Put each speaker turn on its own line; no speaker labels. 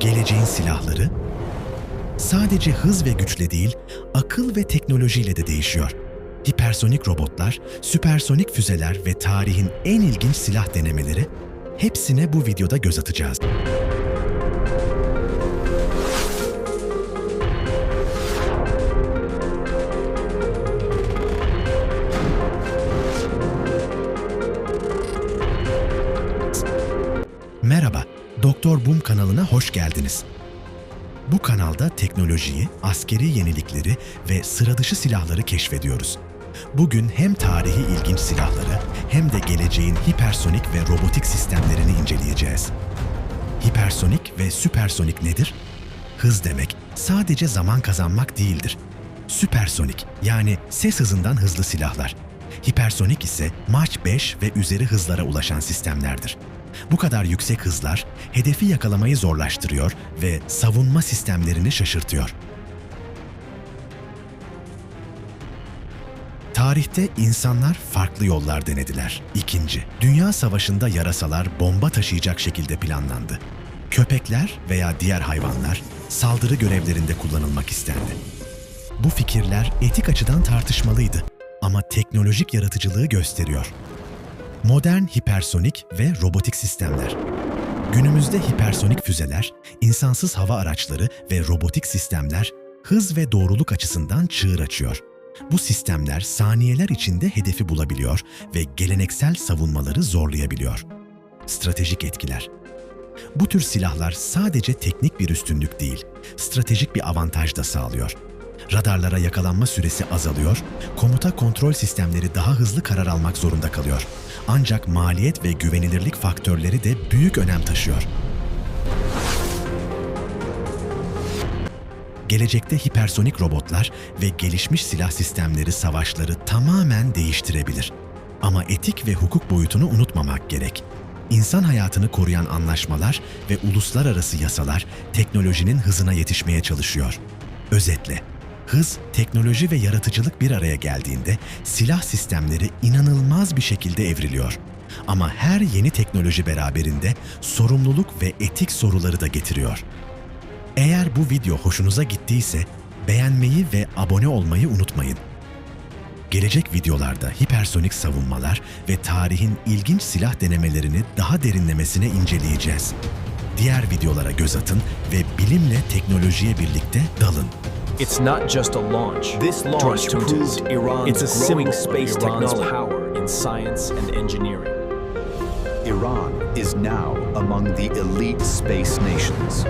Geleceğin silahları sadece hız ve güçle değil, akıl ve teknolojiyle de değişiyor. Hipersonik robotlar, süpersonik füzeler ve tarihin en ilginç silah denemeleri hepsine bu videoda göz atacağız. Doktor Boom kanalına hoş geldiniz. Bu kanalda teknolojiyi, askeri yenilikleri ve sıradışı silahları keşfediyoruz. Bugün hem tarihi ilginç silahları hem de geleceğin hipersonik ve robotik sistemlerini inceleyeceğiz. Hipersonik ve süpersonik nedir? Hız demek sadece zaman kazanmak değildir. Süpersonik yani ses hızından hızlı silahlar. Hipersonik ise Mach 5 ve üzeri hızlara ulaşan sistemlerdir. Bu kadar yüksek hızlar hedefi yakalamayı zorlaştırıyor ve savunma sistemlerini şaşırtıyor. Tarihte insanlar farklı yollar denediler. İkinci, Dünya Savaşı'nda yarasalar bomba taşıyacak şekilde planlandı. Köpekler veya diğer hayvanlar saldırı görevlerinde kullanılmak istendi. Bu fikirler etik açıdan tartışmalıydı ama teknolojik yaratıcılığı gösteriyor. Modern hipersonik ve robotik sistemler. Günümüzde hipersonik füzeler, insansız hava araçları ve robotik sistemler hız ve doğruluk açısından çığır açıyor. Bu sistemler saniyeler içinde hedefi bulabiliyor ve geleneksel savunmaları zorlayabiliyor. Stratejik etkiler. Bu tür silahlar sadece teknik bir üstünlük değil, stratejik bir avantaj da sağlıyor. Radarlara yakalanma süresi azalıyor, komuta kontrol sistemleri daha hızlı karar almak zorunda kalıyor. Ancak maliyet ve güvenilirlik faktörleri de büyük önem taşıyor. Gelecekte hipersonik robotlar ve gelişmiş silah sistemleri savaşları tamamen değiştirebilir. Ama etik ve hukuk boyutunu unutmamak gerek. İnsan hayatını koruyan anlaşmalar ve uluslararası yasalar teknolojinin hızına yetişmeye çalışıyor. Özetle, hız, teknoloji ve yaratıcılık bir araya geldiğinde silah sistemleri inanılmaz bir şekilde evriliyor. Ama her yeni teknoloji beraberinde sorumluluk ve etik soruları da getiriyor. Eğer bu video hoşunuza gittiyse beğenmeyi ve abone olmayı unutmayın. Gelecek videolarda hipersonik savunmalar ve tarihin ilginç silah denemelerini daha derinlemesine inceleyeceğiz. Diğer videolara göz atın ve bilimle teknolojiye birlikte dalın.
It's not just a launch.
This launch proved Iran's
It's a
growing space
Iran's
technology.
power in science and engineering.
Iran is now among the elite space nations.